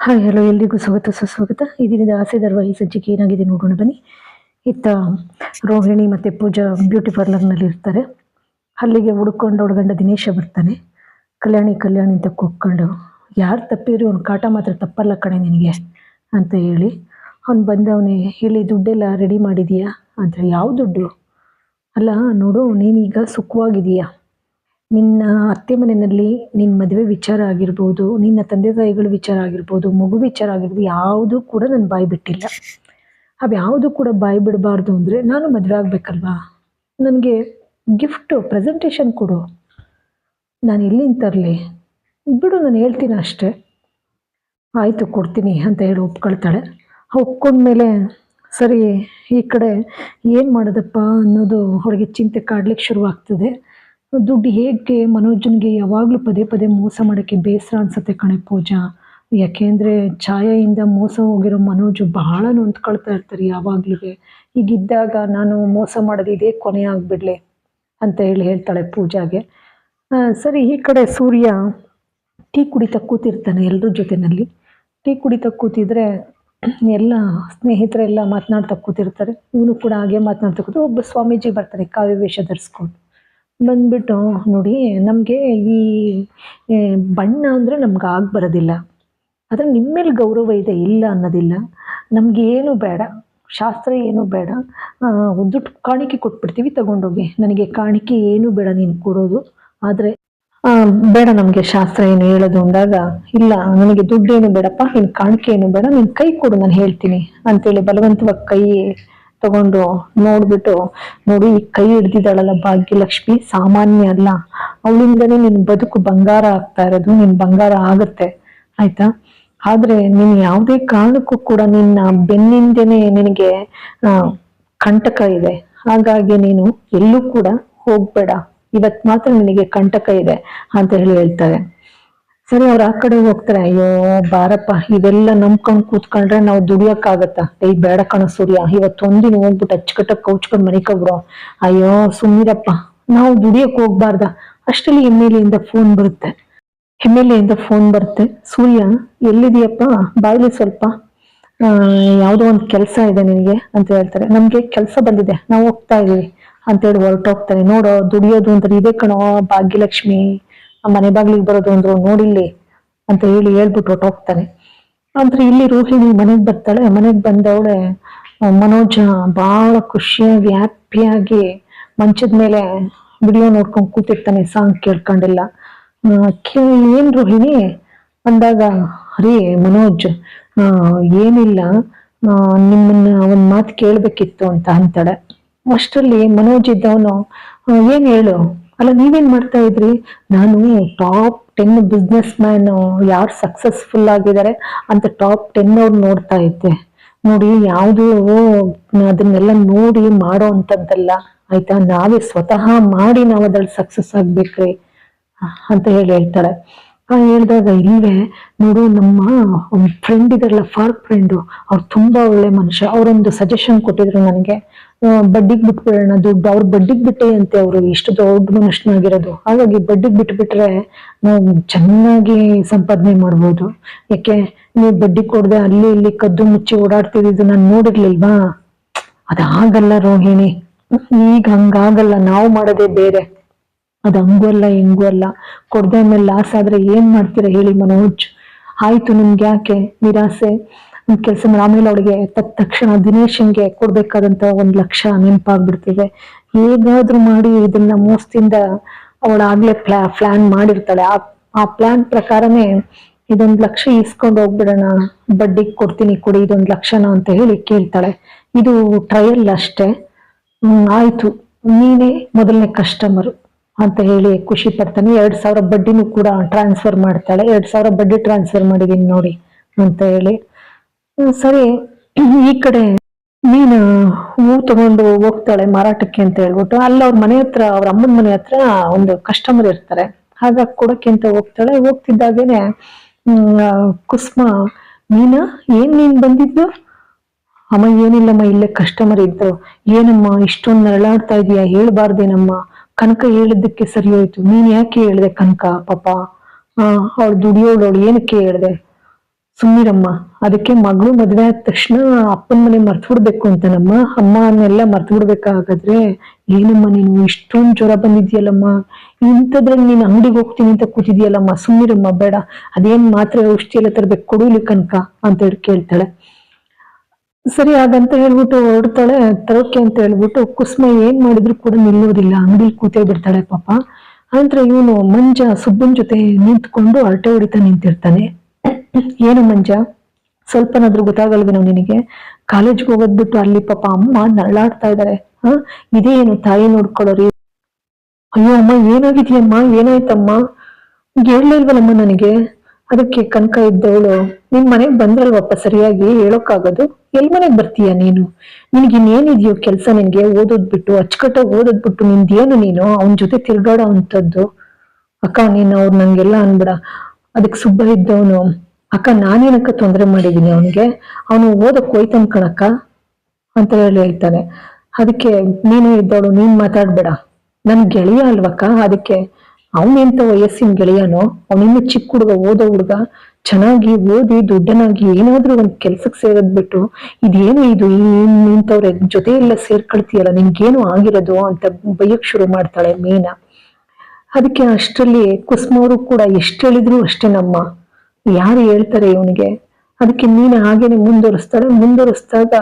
Hi, hello, ಎಲ್ರಿಗೂ ಸ್ವಾಗತ, ಸುಸ್ವಾಗತ. ಈ ದಿನದ ಆಸೆ ದರ್ವಾಹಿ ಸಜ್ಜಿಗೆ ಏನಾಗಿದೆ ನೋಡೋಣ ಬನ್ನಿ. ಇತ್ತ ರೋಹಿಣಿ ಮತ್ತು ಪೂಜಾ ಬ್ಯೂಟಿ ಪಾರ್ಲರ್ನಲ್ಲಿ ಇರ್ತಾರೆ. ಅಲ್ಲಿಗೆ ಹುಡ್ಕೊಂಡು ಹುಡ್ಗಂಡ ದಿನೇಶ ಬರ್ತಾನೆ. ಕಲ್ಯಾಣಿ ಕಲ್ಯಾಣಿ ಅಂತ ಕೂತ್ಕೊಂಡು, ಯಾರು ತಪ್ಪಿದ್ರು ಅವ್ನು ಕಾಟ ಮಾತ್ರ ತಪ್ಪಲ್ಲ ಕಣೆ ನಿನಗೆ ಅಂತ ಹೇಳಿ, ಅವ್ನು ಬಂದವನೇ ಹೇಳಿ, ದುಡ್ಡೆಲ್ಲ ರೆಡಿ ಮಾಡಿದೀಯಾ? ಅಂತ ಯಾವ ದುಡ್ಡು? ಅಲ್ಲ, ನೋಡು, ನೀನೀಗ ಸುಖವಾಗಿದೀಯಾ ನಿನ್ನ ಅತ್ತೆ ಮನೆಯಲ್ಲಿ ನಿನ್ನ ಮದುವೆ ವಿಚಾರ ಆಗಿರ್ಬೋದು, ನಿನ್ನ ತಂದೆ ತಾಯಿಗಳ ವಿಚಾರ ಆಗಿರ್ಬೋದು, ಮಗು ವಿಚಾರ ಆಗಿರ್ಬೋದು, ಯಾವುದೂ ಕೂಡ ನಾನು ಬಾಯಿ ಬಿಟ್ಟಿಲ್ಲ. ಅವು ಯಾವುದು ಕೂಡ ಬಾಯಿ ಬಿಡಬಾರ್ದು ಅಂದರೆ ನಾನು ಮದುವೆ ಆಗಬೇಕಲ್ವಾ? ನನಗೆ ಗಿಫ್ಟು ಪ್ರೆಸೆಂಟೇಷನ್ ಕೊಡು. ನಾನು ಎಲ್ಲಿಂದ ತರಲಿ? ಬಿಡು, ನಾನು ಹೇಳ್ತೀನಿ ಅಷ್ಟೇ. ಆಯಿತು, ಕೊಡ್ತೀನಿ ಅಂತ ಹೇಳಿ ಒಪ್ಕೊಳ್ತಾಳೆ. ಒಪ್ಕೊಂಡ್ಮೇಲೆ, ಸರಿ, ಈ ಕಡೆ ಏನು ಮಾಡೋದಪ್ಪ ಅನ್ನೋದು ಅವಳಿಗೆ ಚಿಂತೆ ಕಾಡ್ಲಿಕ್ಕೆ ಶುರುವಾಗ್ತದೆ. ದುಡ್ಡು ಹೇಗೆ ಮನೋಜನ್ಗೆ ಯಾವಾಗಲೂ ಪದೇ ಪದೇ ಮೋಸ ಮಾಡೋಕ್ಕೆ ಬೇಸರ ಅನ್ಸುತ್ತೆ ಕಣೆ ಪೂಜಾ. ಯಾಕೆಂದರೆ ಛಾಯೆಯಿಂದ ಮೋಸ ಹೋಗಿರೋ ಮನೋಜು ಬಹಳ ನೊಂದ್ಕೊಳ್ತಾ ಇರ್ತಾರೆ ಯಾವಾಗಲೂ ಹೀಗಿದ್ದಾಗ ನಾನು ಮೋಸ ಮಾಡೋದು ಇದೇ ಕೊನೆ ಆಗಿಬಿಡ್ಲಿ ಅಂತ ಹೇಳಿ ಹೇಳ್ತಾಳೆ ಪೂಜಾಗೆ. ಸರಿ, ಈ ಕಡೆ ಸೂರ್ಯ ಟೀ ಕುಡಿತಾ ಕೂತಿರ್ತಾನೆ ಎಲ್ಲರ ಜೊತೆಯಲ್ಲಿ ಟೀ ಕುಡಿತಾ ಕೂತಿದ್ರೆ ಎಲ್ಲ ಸ್ನೇಹಿತರೆಲ್ಲ ಮಾತನಾಡ್ತಾ ಕೂತಿರ್ತಾರೆ. ಇವನು ಕೂಡ ಹಾಗೆ ಮಾತನಾಡ್ತಾ ಕೂತು ಒಬ್ಬ ಸ್ವಾಮೀಜಿ ಬರ್ತಾರೆ ಕಾವ್ಯ ವೇಷ ಧರಿಸ್ಕೊಂಡು. ಬಂದ್ಬಿಟ್ಟು ನೋಡಿ, ನಮಗೆ ಈ ಬಣ್ಣ ಅಂದರೆ ನಮ್ಗೆ ಆಗಿ ಬರೋದಿಲ್ಲ. ಆದರೆ ನಿಮ್ಮ ಮೇಲೆ ಗೌರವ ಇದೆ, ಇಲ್ಲ ಅನ್ನೋದಿಲ್ಲ. ನಮ್ಗೆ ಏನು ಬೇಡ, ಶಾಸ್ತ್ರ ಏನು ಬೇಡ. ದುಡ್ಡು ಕಾಣಿಕೆ ಕೊಟ್ಬಿಡ್ತೀವಿ, ತಗೊಂಡೋಗಿ. ನನಗೆ ಕಾಣಿಕೆ ಏನು ಬೇಡ ನೀನು ಕೊಡೋದು. ಆದರೆ ಬೇಡ ನಮಗೆ ಶಾಸ್ತ್ರ ಏನು ಹೇಳೋದು ಅಂದಾಗ, ಇಲ್ಲ, ನನಗೆ ದುಡ್ಡೇನು ಬೇಡಪ್ಪ ನಿನ್ನ ಕಾಣಿಕೆ ಏನು ಬೇಡ ನಿನ್ನ ಕೈ ಕೊಡು, ನಾನು ಹೇಳ್ತೀನಿ. ಅಂತೇಳಿ ಬಲವಂತವಾಗಿ ಕೈ ತಗೊಂಡು ನೋಡ್ಬಿಟ್ಟು ನೋಡಿ, ಕೈ ಹಿಡ್ದಿದ್ದಾಳಲ್ಲ ಭಾಗ್ಯಲಕ್ಷ್ಮಿ. ಸಾಮಾನ್ಯ ಅಲ್ಲ. ಅವಳಿಂದನೇ ನಿನ್ ಬದುಕು ಬಂಗಾರ ಆಗ್ತಾ ಇರೋದು, ನಿನ್ ಬಂಗಾರ ಆಗುತ್ತೆ. ಆಯ್ತಾ? ಆದ್ರೆ ನೀನ್ ಯಾವುದೇ ಕಾರಣಕ್ಕೂ ಕೂಡ ನಿನ್ನ ಬೆನ್ನಿಂದನೇ ನಿನಗೆ ಕಂಟಕ ಇದೆ. ಹಾಗಾಗಿ ನೀನು ಎಲ್ಲೂ ಕೂಡ ಹೋಗ್ಬೇಡ. ಇವತ್ ಮಾತ್ರ ನಿನಗೆ ಕಂಟಕ ಇದೆ ಅಂತ ಹೇಳಿ ಹೇಳ್ತಾರೆ. ಸರಿ, ಅವ್ರು ಆ ಕಡೆ ಹೋಗ್ತಾರೆ. ಅಯ್ಯೋ, ಬಾರಪ್ಪ ಇದೆಲ್ಲ ನಂಬ್ಕೊಂಡ್ ಕೂತ್ಕೊಂಡ್ರೆ ನಾವು ದುಡಿಯೋಕ್ಕಾಗತ್ತಾ? ಏಯ್, ಬೇಡ ಕಣ ಸೂರ್ಯ ಇವತ್ತೊಂದಿನ ಹೋಗ್ಬಿಟ್ಟು ಕೌಚ್ಕೊಂಡು ಕೌಚ್ಕೊಂಡ್ ಮನಿಕೊಬ್ರು ಅಯ್ಯೋ ಸುಮ್ಮನಿರಪ್ಪ ನಾವು ದುಡಿಯಕ್ ಹೋಗ್ಬಾರ್ದ. ಅಷ್ಟರಲ್ಲಿ ಎಂ ಫೋನ್ ಬರುತ್ತೆ. ಎಂ ಫೋನ್ ಬರುತ್ತೆ. ಸೂರ್ಯ ಎಲ್ಲಿದೆಯಪ್ಪ ಬಾಯ್ಲಿ ಸ್ವಲ್ಪ ಯಾವುದೋ ಒಂದು ಕೆಲಸ ಇದೆ ನಿನಗೆ ಅಂತ ಹೇಳ್ತಾರೆ. ನಮ್ಗೆ ಕೆಲಸ ಬಂದಿದೆ. ನಾವು ಹೋಗ್ತಾ ಇದೀವಿ. ಅಂತೇಳಿ ಹೊರಟೋಗ್ತಾರೆ. ನೋಡೋ, ದುಡಿಯೋದು ಅಂದ್ರೆ ಇದೆ ಕಣೋ ಭಾಗ್ಯಲಕ್ಷ್ಮಿ. ಆ ಮನೆ ಬಾಗ್ಲಿಗೆ ಬರೋದು ಅಂದ್ರು ನೋಡಿಲ್ಲಿ ಅಂತ ಹೇಳಿ ಹೇಳ್ಬಿಟ್ಟು ಹೊರಟೋಗ್ತಾನೆ. ಅಂದ್ರೆ ಇಲ್ಲಿ ರೋಹಿಣಿ ಮನೆಗೆ ಬರ್ತಾಳೆ. ಮನೆಗೆ ಬಂದವಳೆ ಮನೋಜ ಬಹಳ ಖುಷಿಯಾಗಿ, ಹ್ಯಾಪಿಯಾಗಿ ಮಂಚದ ಮೇಲೆ ವಿಡಿಯೋ ನೋಡ್ಕೊಂಡು ಕೂತಿರ್ತಾನೆ. ಸಾಂಗ್ ಕೇಳ್ಕೊಂಡಿಲ್ಲ. ಏನ್ ರೋಹಿಣಿ? ಅಂದಾಗ ಹರಿ ಮನೋಜ್ ಏನಿಲ್ಲ ನಿಮ್ಮನ್ನ ಒಂದ್ ಮಾತು ಕೇಳ್ಬೇಕಿತ್ತು, ಅಂತ ಅಂತಾಳೆ. ಅಷ್ಟರಲ್ಲಿ ಮನೋಜ್ ಇದ್ದವನು ಏನ್ ಹೇಳು? ಅಲ್ಲ, ನೀವೇನ್ ಮಾಡ್ತಾ ಇದ್ರಿ? ನಾನು ಟಾಪ್ ಟೆನ್ ಬಿಸ್ನೆಸ್ ಮ್ಯಾನ್ ಯಾರು ಸಕ್ಸಸ್ಫುಲ್ ಆಗಿದ್ದಾರೆ ಅಂತ ಟಾಪ್ ಟೆನ್ ಅವ್ರು ನೋಡ್ತಾ ಇದ್ದೆ. ನೋಡಿ, ಯಾವುದು ಅದನ್ನೆಲ್ಲ ನೋಡಿ ಮಾಡೋ ಅಂತದ್ದಲ್ಲ, ಆಯ್ತಾ? ನಾವೇ ಸ್ವತಃ ಮಾಡಿ ನಾವು ಅದ್ರಲ್ಲಿ ಸಕ್ಸಸ್ ಆಗ್ಬೇಕ್ರಿ, ಅಂತ ಹೇಳಿ ಹೇಳ್ತಾಳೆ ಆ ಹೇಳಿದಾಗ ಇಲ್ವೇ ನೋಡು ನಮ್ಮ ಒಂದು ಫ್ರೆಂಡ್ ಇದಾರಲ್ಲ ಫಾರ್ಕ್ ಫ್ರೆಂಡು ಅವ್ರು ತುಂಬಾ ಒಳ್ಳೆ ಮನುಷ್ಯ. ಅವರೊಂದು ಸಜೆಷನ್ ಕೊಟ್ಟಿದ್ರು ನನಗೆ. ಬಡ್ಡಿಗೆ ಬಿಟ್ಬಿಡೋಣ, ದುಡ್ಡು. ಅವ್ರು ಬಡ್ಡಿಗೆ ಬಿಟ್ಟೆ ಅಂತೆ ಅವರು, ಇಷ್ಟು ದೊಡ್ಡ ಮನುಷ್ಯನಾಗಿರೋದು. ಹಾಗಾಗಿ ಬಡ್ಡಿಗೆ ಬಿಟ್ಬಿಟ್ರೆ ನಾವು ಚೆನ್ನಾಗಿ ಸಂಪಾದನೆ ಮಾಡ್ಬೋದು. ಯಾಕೆ, ನೀವು ಬಡ್ಡಿ ಕೊಡದೆ ಅಲ್ಲಿ ಇಲ್ಲಿ ಕದ್ದು ಮುಚ್ಚಿ ಓಡಾಡ್ತಿದ್ದು ನಾನು ನೋಡಿರ್ಲಿಲ್ವಾ? ಅದಾಗಲ್ಲ ರೋಹಿಣಿ. ಈಗ ಹಂಗಾಗಲ್ಲ, ನಾವು ಮಾಡೋದೇ ಬೇರೆ. ಅದು ಹಂಗೂ ಅಲ್ಲ, ಹೆಂಗೂ ಅಲ್ಲ. ಕೊಡದೆ ಮೇಲೆ ಲಾಸ್ ಆದ್ರೆ ಏನ್ ಮಾಡ್ತೀರಾ ಹೇಳಿ ಮನೋಜ್. ಆಯ್ತು ನಿಮ್ಗೆ ಯಾಕೆ? ನಿರಾಸೆ? ಕೆಲಸ ಮಾಡಿ, ಆಮೇಲೆ ಅವಳಿಗೆ ತದ ತಕ್ಷಣ ದಿನೇಶನ್ಗೆ ಕೊಡ್ಬೇಕಾದಂತ ಒಂದ್ ಲಕ್ಷ ನೆನಪಾಗ್ಬಿಡ್ತಿದೆ. ಹೇಗಾದ್ರೂ ಮಾಡಿ ಇದನ್ನ ಮೋಸದಿಂದ ಅವಳಾಗ್ಲೇ ಪ್ಲಾ ಪ್ಲಾನ್ ಮಾಡಿರ್ತಾಳೆ. ಆ ಆ ಪ್ಲಾನ್ ಪ್ರಕಾರನೇ ಇದೊಂದ್ ಲಕ್ಷ ಇಸ್ಕೊಂಡು ಹೋಗ್ಬಿಡೋಣ. ಬಡ್ಡಿಗೆ ಕೊಡ್ತೀನಿ ಕೊಡಿ, ಇದೊಂದ್ ಲಕ್ಷನ ಅಂತ ಹೇಳಿ ಕೇಳ್ತಾಳೆ. ಇದು ಟ್ರಯಲ್ ಅಷ್ಟೇ. ಆಯ್ತು. ನೀನೇ ಮೊದಲನೇ ಕಸ್ಟಮರ್ ಅಂತ ಹೇಳಿ ಖುಷಿ ಪಡ್ತಾನೆ. ಎರಡ್ ಸಾವಿರ ಬಡ್ಡಿನೂ ಕೂಡ ಟ್ರಾನ್ಸ್ಫರ್ ಮಾಡ್ತಾಳೆ. ಎರಡ್ ಸಾವಿರ ಬಡ್ಡಿ ಟ್ರಾನ್ಸ್ಫರ್ ಮಾಡಿದೀನಿ ನೋಡಿ ಅಂತ ಹೇಳಿ. ಸರಿ. ಈ ಕಡೆ ನೀನು ಹೂ ತಗೊಂಡು ಹೋಗ್ತಾಳೆ ಮಾರಾಟಕ್ಕೆ ಅಂತ ಹೇಳ್ಬಿಟ್ಟು. ಅಲ್ಲಿ ಅವ್ರ ಮನೆ ಹತ್ರ, ಅವ್ರ ಅಮ್ಮನ ಮನೆ ಹತ್ರ ಒಂದು ಕಸ್ಟಮರ್ ಇರ್ತಾರೆ. ಹಾಗಾಗಿ ಕೊಡಕ್ಕೆ ಅಂತ ಹೋಗ್ತಾಳೆ. ಹೋಗ್ತಿದ್ದಾಗೇನೆ ಕುಸ್ಮ, ಮೀನಾ, ಏನ್ ನೀನ್ ಬಂದಿದ್ದು? ಅಮ್ಮ, ಏನಿಲ್ಲಮ್ಮ, ಇಲ್ಲೇ ಕಸ್ಟಮರ್ ಇದ್ರು. ಏನಮ್ಮ, ಇಷ್ಟೊಂದು ನರಳಾಡ್ತಾ ಇದೀಯ? ಹೇಳ್ಬಾರ್ದೇನಮ್ಮ. ಕನಕ ಹೇಳಿದ್ದಕ್ಕೆ ಸರಿ ಹೋಯ್ತು. ನೀನ್ ಯಾಕೆ ಹೇಳ್ದೆ ಕನಕ, ಪಾಪ? ಅವಳು ದುಡಿಯೋಳು ಅವಳು ಏನಕ್ಕೆ ಹೇಳ್ದೆ? ಸುಮ್ಮನಿರಮ್ಮ ಅದಕ್ಕೆ ಮಗಳು ಮದ್ವೆ ಆದ ತಕ್ಷಣ ಅಪ್ಪನ ಮನೆ ಮರ್ತು ಬಿಡ್ಬೇಕು ಅಂತನಮ್ಮ. ಅಮ್ಮನೆಲ್ಲ ಮರ್ತು ಬಿಡ್ಬೇಕಾಗಾದ್ರೆ, ಏನಮ್ಮ ನೀನು, ಇಷ್ಟೊಂದು ಜ್ವರ ಬಂದಿದ್ಯಲ್ಲಮ್ಮ? ಇಂಥದ್ರಲ್ಲಿ ನೀನು ಅಂಗಡಿಗೆ ಹೋಗ್ತೀನಿ ಅಂತ ಕೂತಿದ್ಯಲ್ಲಮ್ಮ? ಸುಮ್ಮಿರಮ್ಮ ಬೇಡ. ಅದೇನ್ ಮಾತ್ರೆ ಔಷಧಿ ಎಲ್ಲ ತರ್ಬೇಕು ಕೊಡುಲಿ ಕನಕ ಅಂತ ಹೇಳಿ ಕೇಳ್ತಾಳೆ. ಸರಿ ಹಾಗಂತ ಹೇಳ್ಬಿಟ್ಟು ಹೊರಡ್ತಾಳೆ. ತರೋಕೆ ಅಂತ ಹೇಳ್ಬಿಟ್ಟು ಕುಸುಮ ಏನ್ ಮಾಡಿದ್ರು ಕೂಡ ನಿಲ್ಲೋದಿಲ್ಲ ಅಂಗಡಿ ಕೂತೇ ಬಿಡ್ತಾಳೆ ಪಾಪ. ನಂತರ ಇವನು ಮಂಜ, ಸುಬ್ಬನ್ ಜೊತೆ ನಿಂತ್ಕೊಂಡು ಅರಟೆ ಹೊಡಿತಾ ನಿಂತಿರ್ತಾನೆ. ಏನು ಮಂಜ? ಸ್ವಲ್ಪನಾದ್ರೂ ಗೊತ್ತಾಗಲ್ವೇನೋ ನಿನಗೆ? ಕಾಲೇಜ್ಗೆ ಹೋಗೋದ್ ಬಿಟ್ಟು ಅಲ್ಲಿ ಪಾಪ ಅಮ್ಮ ನರಳಾಡ್ತಾ ಇದಾರೆ. ಹ? ಇದೇ ಏನು ತಾಯಿ ನೋಡ್ಕೊಳ್ಳೋರಿ ಅಯ್ಯೋ ಅಮ್ಮ, ಏನಾಗಿದ್ಯಮ್ಮ? ಏನಾಯ್ತಮ್ಮ? ಹೇಳ್ಲಿಲ್ವಲ್ಲಮ್ಮ ನನಗೆ? ಅದಕ್ಕೆ ಕನಕ ಇದ್ದವಳು ನಿನ್ ಮನೆಗ್ ಬಂದ್ರಲ್ವಪ್ಪ, ಸರಿಯಾಗಿ ಹೇಳೋಕ್ಕಾಗೋದು? ಎಲ್ ಮನೆಗ್ ಬರ್ತೀಯ ನೀನು? ನಿನ್ಗೆ ಇನ್ನೇನಿದೆಯೋ ಕೆಲ್ಸ ನಿನ್ಗೆ ಓದೋದ್ ಬಿಟ್ಟು, ಅಚ್ಚುಕಟ್ಟಾಗಿ ಓದೋದ್ ಬಿಟ್ಟು ನಿಂದೇನು ನೀನು? ಅವನ ಜೊತೆ ತಿರ್ಗಾಡೋ ಅಂತದ್ದು ಅಕ್ಕ, ನೀನು ಅವ್ರು ನಂಗೆಲ್ಲ ಅನ್ಬಿಡ. ಅದಕ್ಕೆ ಸುಬ್ಬ ಇದ್ದವನು. ಅಕ್ಕ, ನಾನೇನಕ್ಕ ತೊಂದರೆ ಮಾಡಿದೀನಿ ಅವನಿಗೆ? ಅವನು ಓದಕ್ ಹೋಯ್ತನ್ ಕಣಕ್ಕ? ಅಂತ ಹೇಳಿ ಹೇಳ್ತಾನೆ. ಅದಕ್ಕೆ, ನೀನು ಇದ್ದವಳು, ನೀನ್ ಮಾತಾಡ್ಬೇಡ. ನನ್ ಗೆಳೆಯ ಅಲ್ವಕ್ಕ, ಅದಕ್ಕೆ ಅವನೆಂತ ವಯಸ್ಸಿನ ಗೆಳೆಯನೋ, ಅವನಿನ್ನು ಚಿಕ್ಕ ಹುಡುಗ, ಓದೋ ಹುಡುಗ, ಚೆನ್ನಾಗಿ ಓದಿ ದುಡ್ಡನಾಗಿ ಏನಾದ್ರೂ ಒಂದ್ ಕೆಲ್ಸಕ್ಕೆ ಸೇರೋದ್ ಬಿಟ್ಟು, ಇದೇನು ಇದು ಇಂಥವ್ರ ಜೊತೆ ಎಲ್ಲ ಸೇರ್ಕೊಳ್ತೀಯಲ್ಲ, ನಿನ್ಗೇನು ಆಗಿರೋದು ಅಂತ ಬೈಯಕ್ ಶುರು ಮಾಡ್ತಾಳೆ ಮೀನಾ. ಅದಕ್ಕೆ ಅಷ್ಟರಲ್ಲಿ ಕುಸುಮವರು ಕೂಡ ಎಷ್ಟು ಹೇಳಿದ್ರು ಅಷ್ಟೇ ನಮ್ಮ. ಯಾರು ಹೇಳ್ತಾರೆ ಇವನಿಗೆ? ಅದಕ್ಕೆ ನೀನು ಹಾಗೇನೆ ಮುಂದುವರಿಸ್ತಾಳೆ. ಮುಂದುವರಿಸಿದಾಗ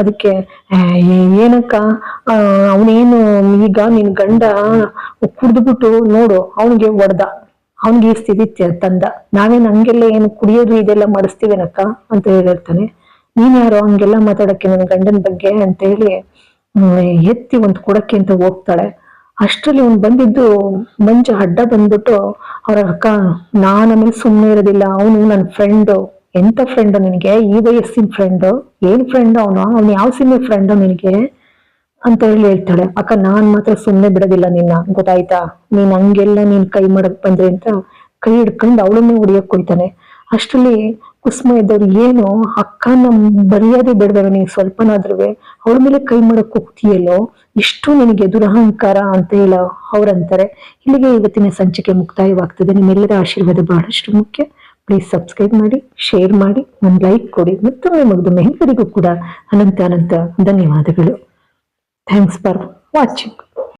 ಅದಕ್ಕೆ ಏನಕ್ಕ? ಅವನೇನು ಈಗ ನಿನ್ ಗಂಡ ಕುಡ್ದ್ಬಿಟ್ಟು ನೋಡು, ಅವನಿಗೆ ಹೊಡೆದ ಅವನಿಗೆ ಈ ಸ್ಥಿತಿ ತಂದ. ನಾವೇನು ಹಂಗೆಲ್ಲ ಏನು ಕುಡಿಯೋದು ಇದೆಲ್ಲ ಮಾಡಿಸ್ತೀವೇನಕ್ಕ? ಅಂತ ಹೇಳಿರ್ತಾನೆ ನೀನ್ ಯಾರು? ಹಂಗೆಲ್ಲ ಮಾತಾಡಕ್ಕೆ ನನ್ನ ಗಂಡನ ಬಗ್ಗೆ? ಅಂತ ಹೇಳಿ ಎತ್ತಿ ಒಂದು ಕೊಡಕ್ಕೆ ಅಂತ ಹೋಗ್ತಾಳೆ. ಅಷ್ಟರಲ್ಲಿ ಅವ್ನು ಬಂದಿದ್ದು ಮಂಜು ಅಡ್ಡ ಬಂದ್ಬಿಟ್ಟು, ಅವ್ರ ಅಕ್ಕ, ನಾನು ಸುಮ್ಮನೆ ಇರೋದಿಲ್ಲ. ಅವನು ನನ್ನ ಫ್ರೆಂಡು ಎಂತ ಫ್ರೆಂಡು ನಿನಗೆ? ಈ ವಯಸ್ಸಿನ ಫ್ರೆಂಡು ಏನ್ ಫ್ರೆಂಡ್ ಅವನು? ಅವ್ನು ಯಾವ ಸಿನಿಮಾ ಫ್ರೆಂಡು ನಿನಗೆ? ಅಂತ ಹೇಳಿ ಹೇಳ್ತಾಳೆ. ಅಕ್ಕ, ನಾನ್ ಮಾತ್ರ ಸುಮ್ಮನೆ ಬಿಡೋದಿಲ್ಲ ನಿನ್ನ. ಗೊತ್ತಾಯ್ತಾ? ನೀನ್ ಹಂಗೆಲ್ಲ ನೀನ್ ಕೈ ಮಾಡಕ್ ಬಂದ್ರೆ ಅಂತ ಕೈ ಹಿಡ್ಕೊಂಡು ಅವಳನ್ನೇ ಹೊಡಿಯಕ್ ಕೊಯ್ತಾನೆ ಅಷ್ಟರಲ್ಲಿ ಕುಸುಮ ಇದ್ದವ್ರು ಏನು? ಅಕ್ಕ ನಮ್ ಬರೆಯೋದೇ ಬಿಡ್ಬೇಡ ನೀನ್ ಸ್ವಲ್ಪನಾದ್ರೂ ಅವಳ ಮೇಲೆ ಕೈ ಮಾಡಕ್ ಹೋಗ್ತೀಯಲ್ಲೋ? ಇಷ್ಟು ನಿನಗೆ ದುರಹಂಕಾರ ಅಂತ ಹೇಳ ಅವ್ರಂತಾರೆ. ಇಲ್ಲಿಗೆ ಇವತ್ತಿನ ಸಂಚಿಕೆ ಮುಕ್ತಾಯವಾಗ್ತದೆ. ನಿಮ್ಮೆಲ್ಲರ ಆಶೀರ್ವಾದ ಬಹಳಷ್ಟು ಮುಖ್ಯ. ಪ್ಲೀಸ್ ಸಬ್ಸ್ಕ್ರೈಬ್ ಮಾಡಿ ಶೇರ್ ಮಾಡಿ, ಒಂದು ಲೈಕ್ ಕೊಡಿ ಮತ್ತೊಮ್ಮೆ ಮಗದೊಮ್ಮೆ ಎಲ್ಲರಿಗೂ ಕೂಡ ಅನಂತ ಅನಂತ ಧನ್ಯವಾದಗಳು. Thanks for watching